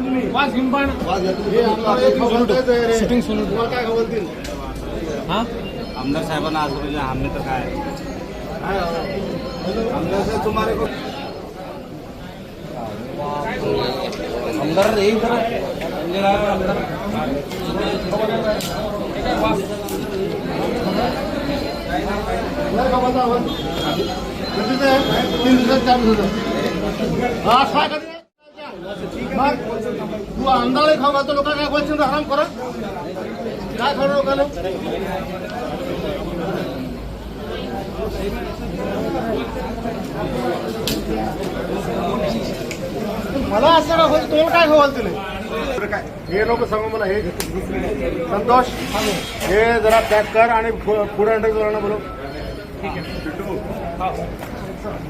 वास घेऊन पण शूटिंग सुरू काय बोलतील हा? आमदार साहेबांना आज म्हणजे आम्ही तर काय? आमदार साहेब तुम्हाला को- आमदार येईल तर म्हणजे? तीन दिवसात दिवसात. तू आमदार खाऊ घालतो लोक काय बोलतील आराम करा काय खरं लोकांना? मला असं का होईल? तुम्हाला काय खवाल तुला? काय हे लोक सांगू मला हे संतोष हे जरा पॅक कर आणि पुढे अंडर जोरांना बोलव.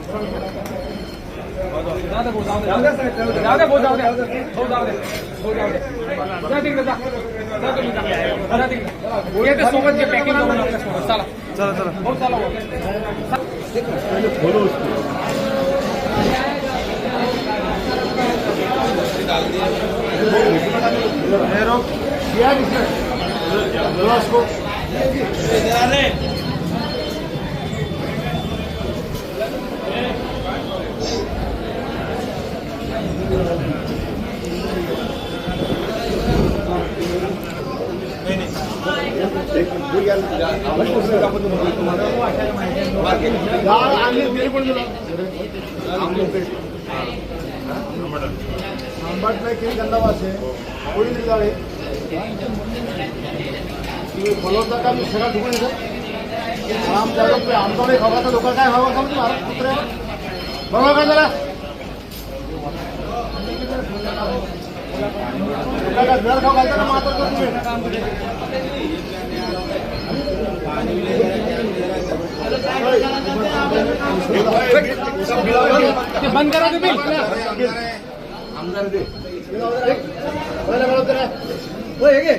जाऊ दे भाऊ, जाऊ दे. जाऊ दे भाऊ, जाऊ दे. भाऊ, जाऊ दे. भाऊ, जाऊ दे. जा तिकडे, जा. जा तुम्ही, जा. जा तिकडे. ये ते सोबत घे, packing करून आपल्यासोबत. चला चला चला भाऊ, चला भाऊ. हे रोग या दिसलं बोला उसको. डाळ आणि तेल पण दिलं आंबाट नाही केली गंदा वास आहे कोणी दिली डाळ का मी सगळा ढुकून येतो आमच्या आमचा काय हवं का तुम्हाला? कुत्रे बरोबर का जरा लोकांना जर खाऊ घालता ना मात्र तुम्ही ते बंद करा तुम्ही आमदार दे पहिला बोलव तर हो हे घे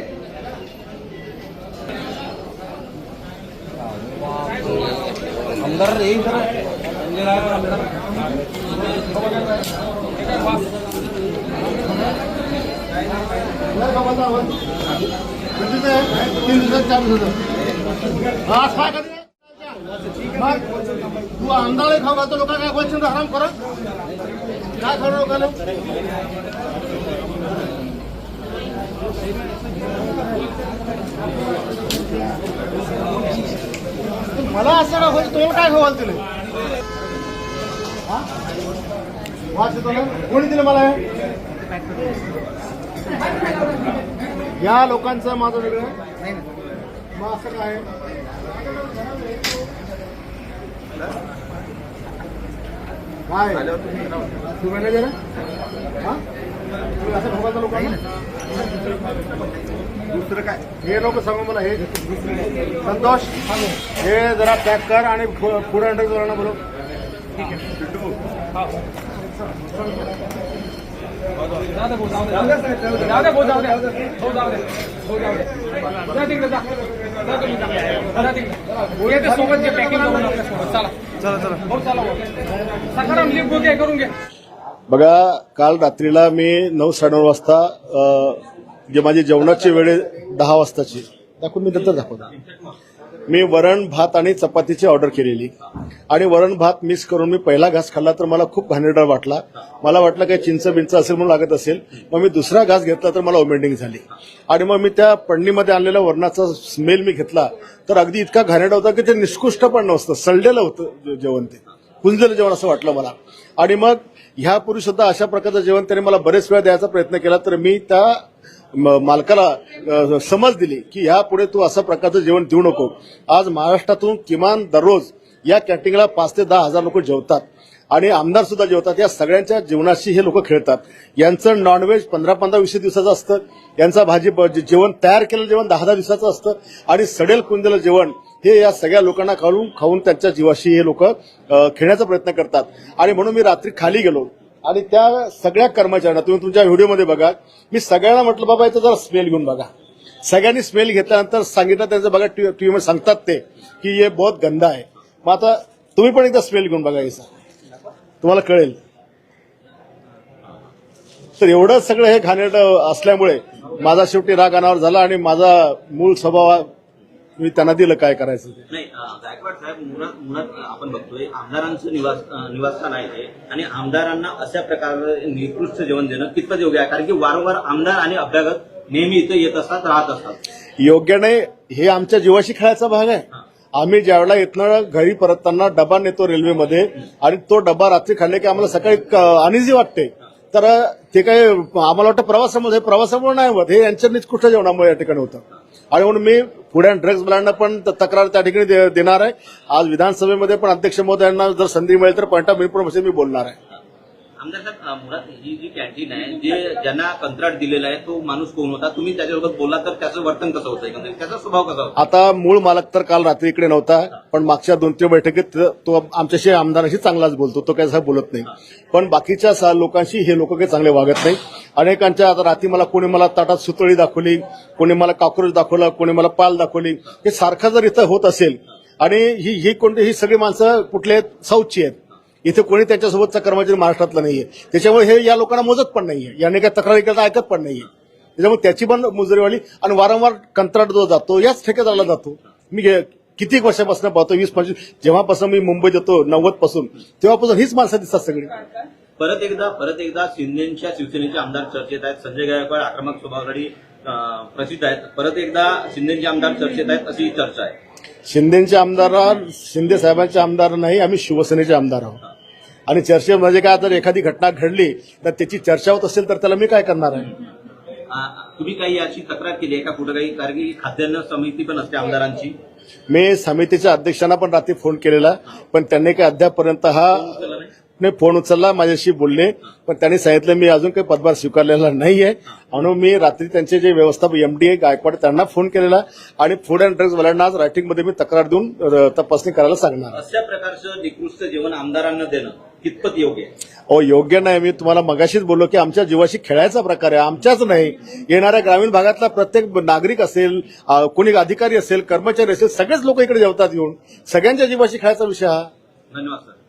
आमदार येईल तर म्हणजे काय आमदार नाही का बोलता आपण? किती ते? तीन दिवसात चार दिवसात. हा, काय करते? मग तू आमदार खाऊ घालतो लोक काय बोलतील आराम करा काय खरं लोकांना मला असं का होईल तुम्हाला काय खवाल तुला हा? वास येतो ना कोणी दिलं मला हे? या लोकांचं माझं वेगळं आहे. मग असं काय? आहे? काय तू मॅनेजर आहे? हा? असं भोगायचं लोकांना दुसरं काय? हे लोक सांगू मला हे संतोष हे जरा पॅक कर आणि पु- पुढे अंडर जोरांना बोलव. भाऊ, जाऊ दे. भाऊ, जाऊ भाऊ, जाऊ भाऊ, जाऊ जा तिकडे, जा. जा तुम्ही, जा. तिकडे. ते सोबत घे, करून आपल्यासोबत. चला चला चला भाऊ, चला सकाराम लिप करून घे बघा काल रात्रीला मी नऊ साडेनऊ वाजता जे माझी जेवणाची वेळ दहा वाजताची दाखवून मी नंतर दाखवतो मी वरण भात आणि चपातीची ऑर्डर केलेली. आणि वरण भात मिस करून मी पहिला घास खाल्ला तर मला खूप घाणेरडा वाटला. मला वाटलं काही चिंच बिंच असेल म्हणून लागत असेल. मग मी दुसरा घास घेतला तर मला ओमेंडिंग झाली. आणि मग मी त्या पडणीमध्ये आणलेल्या वरणाचा स्मेल मी घेतला. तर अगदी इतका घाणेरडा होता की ते निष्कृष्ट पण नसतं सडलेलं होतं जेवण ते. कुंजलेलं जेवण असं वाटलं मला. आणि मग ह्यापूर्वी सुद्धा अशा प्रकारचं जेवण त्याने मला बरेच वेळा द्यायचा प्रयत्न केला. तर मी त्या मालकाला समज दिली की ह्यापुढे तू असं प्रकारचं जेवण देऊ नको. आज महाराष्ट्रातून किमान दररोज या कॅन्टीनला पाच ते दहा हजार लोक जेवतात. आणि आमदार सुद्धा जेवतात. या सगळ्यांच्या जीवनाशी हे लोक खेळतात. यांचं नॉनव्हेज पंधरा पंधरा वीस दिवसाचं असतं. यांचा भाजी जेवण तयार केलेलं जेवण दहा दहा दिवसाचं असतं. आणि सडेल कुंदेलं जेवण हे या सगळ्या लोकांना खाऊन खाऊन त्यांच्या जीवाशी हे लोक खेळण्याचा प्रयत्न करतात. आणि म्हणून मी रात्री खाली गेलो. आणि त्या सगळ्या कर्मचाऱ्यांना तुम्ही तुमच्या व्हिडिओमध्ये बघा मी सगळ्यांना म्हटलं बाबा याचा जरा स्मेल घेऊन बघा. सगळ्यांनी स्मेल घेतल्यानंतर सांगितलं त्यांचं बघा टीव्हीमध्ये सांगतात ते की हे बहुत गंदा आहे. मग आता तुम्ही पण एकदा स्मेल घेऊन बघा याचा. तुम्हाला कळेल. तर एवढं सगळं हे घाणेरड असल्यामुळे माझा शेवटी राग अनावर झाला आणि माझा मूळ स्वभाव मी त्यांना दिलं काय करायचं ते. गायकवाड साहेब मुळात मुळात आपण बघतोय आमदारांचं निवास निवासस्थान आहे ते. आणि आमदारांना अशा प्रकारे निकृष्ट जेवण देणं कितपत योग्य आहे? कारण की वारंवार आमदार आणि अभ्यागत नेहमी इथं येत असतात राहत असतात. योग्य नाही हे आमच्या जीवाशी खेळायचा भाग आहे. आम्ही ज्यावेळेला इथनं घरी परतताना डबा नेतो रेल्वेमध्ये आणि तो डबा रात्री खाल्ले की आम्हाला सकाळी अनिजी वाटते. तर ते काय आम्हाला वाटतं प्रवासामध्ये प्रवासामुळे नाही होत. हे यांच्या निष्कृष्ट जेवणामुळे या ठिकाणी होतं. आणि म्हणून मी पुढे ड्रग्ज ब्रँडना पण तक्रार त्या ठिकाणी दे- देणार आहे. आज विधानसभेमध्ये पण अध्यक्ष महोदयांना जर संधी मिळेल तर पॉईंट ऑफ इन्फॉर्मेशन मी बोलणार आहे. आमदार साहेब मुळात ही जी कॅन्टीन आहे जे ज्यांना कंत्राट दिलेला आहे तो माणूस कोण होता? तुम्ही त्याच्यासोबत बोलला तर त्याचं वर्तन कसं होतं एकंदरीत? त्याचा स्वभाव कसा होता? आता मूळ मालक तर काल रात्री इकडे नव्हता पण मागच्या दोन तीन बैठकीत तो आमच्याशी आमदाराशी चांगलाच बोलतो तो काही असं बोलत नाही. पण बाकीच्या सहा लोकांशी हे लोक काही चांगले वागत नाही. अनेकांच्या आता रात्री मला कोणी मला ताटात सुतळी दाखवली कोणी मला काक्रोच दाखवला कोणी मला पाल दाखवली हे सारखं जर इथं होत असेल आणि ही ही कोणती ही सगळी माणसं कुठले साऊथची आहेत. इथे कोणी त्यांच्यासोबतचा कर्मचारी महाराष्ट्रातला नाहीये. त्याच्यामुळे हे या लोकांना मोजत पण नाहीये. याने काय तक्रारी करता ऐकत पण नाहीये. त्याच्यामुळे त्याची पण मुजरीवाली आणि वारंवार कंत्राट जो जातो याच ठेकेदाराला जातो. मी किती वर्षापासून पाहतो वीस पंचवीस जेव्हापासून मी मुंबईत येतो नव्वदपासून तेव्हापासून हीच माणसं दिसतात सगळी. परत एकदा परत एकदा शिंदेच्या शिवसेनेचे आमदार चर्चेत आहेत. संजय गायकवाड आक्रमक स्वभावासाठी प्रसिद्ध आहेत. परत एकदा शिंदेचे आमदार चर्चेत आहेत अशी चर्चा आहे. शिंदेचे आमदार शिंदे साहेबांचे आमदार नाही आम्ही शिवसेनेचे आमदार आहोत. आणि चर्चेमध्ये काय जर एखादी घटना घडली तर त्याची चर्चा होत असेल तर त्याला मी काय करणार आहे? तुम्ही काही याची तक्रार केली आहे का कुठं काही कारण की खाद्यान्न समिती पण असते आमदारांची. मी समितीच्या अध्यक्षांना पण रात्री फोन केलेला पण त्यांनी काही अद्यापर्यंत हा नाही? फोन उचलला माझ्याशी बोलले पण त्यांनी सांगितलं मी अजून काही पदभार स्वीकारलेला नाहीये. म्हणून मी रात्री त्यांचे जे व्यवस्थापक एमडीए गायकवाड त्यांना फोन केलेला आणि फूड अँड ड्रग्ज वाल्यांना आज रायटिंगमध्ये मी तक्रार देऊन तपासणी करायला सांगणार. अशा प्रकारचं निकृष्ट जेवण आमदारांना देणं कितपत योग्य अहो योग्य नाही. मी तुम्हाला मगाशीच बोललो की आमच्या जीवाशी खेळायचा प्रकार आहे. आमच्याच नाही. येणाऱ्या ग्रामीण भागातला प्रत्येक नागरिक असेल कोणी अधिकारी असेल कर्मचारी असेल सगळेच लोक इकडे जेवतात येऊन. सगळ्यांच्या जीवाशी खेळायचा विषय हा. धन्यवाद सर.